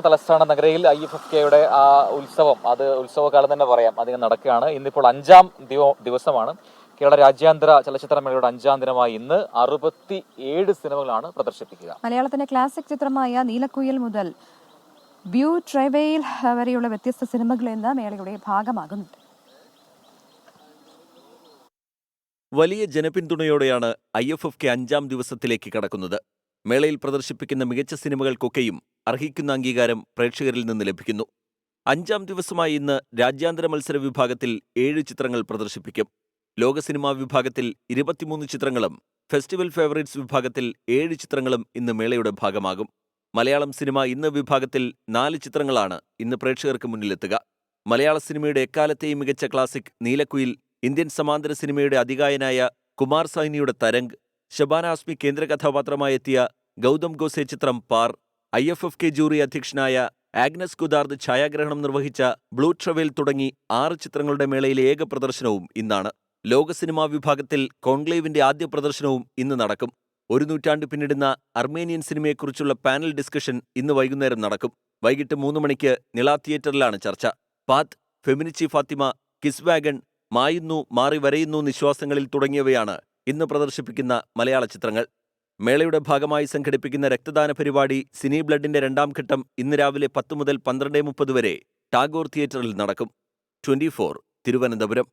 തലസ്ഥാന നഗരയിൽ I F F കെയുടെ ആ ഉത്സവം അത് ഉത്സവകാലം തന്നെ പറയാം. അധികം നടക്കുകയാണ്. ഇന്നിപ്പോൾ അഞ്ചാം ദിവ- ദിവസമാണ്. കേരള രാജ്യാന്തര ചലച്ചിത്രമേളയുടെ അഞ്ചാം ദിനമായി ഇന്ന് അറുപത്തി ഏഴ് സിനിമകളാണ് പ്രദർശിപ്പിക്കുക. മലയാളത്തിന്റെ ക്ലാസിക് ചിത്രമായ നീലക്കുയിൽ മുതൽ ബ്യൂ ട്രെവെയിൽ വരെയുള്ള വ്യത്യസ്ത സിനിമകൾ എന്ന മേളയുടെ ഭാഗമാകുന്നുണ്ട്. വലിയ ജനപിന്തുണയോടെയാണ് ഐ എഫ് എഫ് കെ അഞ്ചാം ദിവസത്തിലേക്ക് കടക്കുന്നത്. മേളയിൽ പ്രദർശിപ്പിക്കുന്ന മികച്ച സിനിമകൾക്കൊക്കെയും അർഹിക്കുന്ന അംഗീകാരം പ്രേക്ഷകരിൽ നിന്ന് ലഭിക്കുന്നു. അഞ്ചാം ദിവസമായി ഇന്ന് രാജ്യാന്തര മത്സര വിഭാഗത്തിൽ ഏഴ് ചിത്രങ്ങൾ പ്രദർശിപ്പിക്കും. ലോക സിനിമാ വിഭാഗത്തിൽ ഇരുപത്തിമൂന്ന് ചിത്രങ്ങളും ഫെസ്റ്റിവൽ ഫേവറേറ്റ്സ് വിഭാഗത്തിൽ ഏഴ് ചിത്രങ്ങളും ഇന്ന് മേളയുടെ ഭാഗമാകും. മലയാളം സിനിമ ഇന്ന് വിഭാഗത്തിൽ നാല് ചിത്രങ്ങളാണ് ഇന്ന് പ്രേക്ഷകർക്ക് മുന്നിലെത്തുക. മലയാള സിനിമയുടെ എക്കാലത്തെയും മികച്ച ക്ലാസിക് നീലക്കുയിൽ ഇന്ത്യൻ സമാന്തര സിനിമയുടെ അതികായനായ കുമാർ സൈനിയുടെ തരംഗ് ഷബാന ആസ്മി കേന്ദ്ര കഥാപാത്രമായെത്തിയ ഗൗതം ഗോസെ ചിത്രം Paar I F F K jury അധ്യക്ഷനായ ആഗ്നസ് കുദാർദ് ഛായാഗ്രഹണം നിർവഹിച്ച ബ്ലൂ ട്രവേൽ തുടങ്ങി ആറ് ചിത്രങ്ങളുടെ മേളയിലെ ഏക പ്രദർശനവും ഇന്നാണ്. ലോക സിനിമാ വിഭാഗത്തിൽ കോൺക്ലേവിന്റെ ആദ്യ പ്രദർശനവും ഇന്ന് നടക്കും. ഒരു നൂറ്റാണ്ട് പിന്നിടുന്ന അർമേനിയൻ സിനിമയെക്കുറിച്ചുള്ള പാനൽ ഡിസ്കഷൻ ഇന്ന് വൈകുന്നേരം നടക്കും. വൈകിട്ട് മൂന്ന് മണിക്ക് നിള തിയേറ്ററിലാണ് ചർച്ച. Path Feminichi Fathima kiss wagon മായുന്നു മാറി വരയുന്നു നിശ്വാസങ്ങളിൽ തുടങ്ങിയവയാണ് ഇന്ന് പ്രദർശിപ്പിക്കുന്ന മലയാള ചിത്രങ്ങൾ. മേളയുടെ ഭാഗമായി സംഘടിപ്പിക്കുന്ന രക്തദാന പരിപാടി സിനി ബ്ലഡിന്റെ രണ്ടാം ഘട്ടം ഇന്ന് രാവിലെ പത്ത് മുതൽ പന്ത്രണ്ട് മുപ്പത് വരെ ടാഗോർ തിയേറ്ററിൽ നടക്കും. ട്വന്റി തിരുവനന്തപുരം.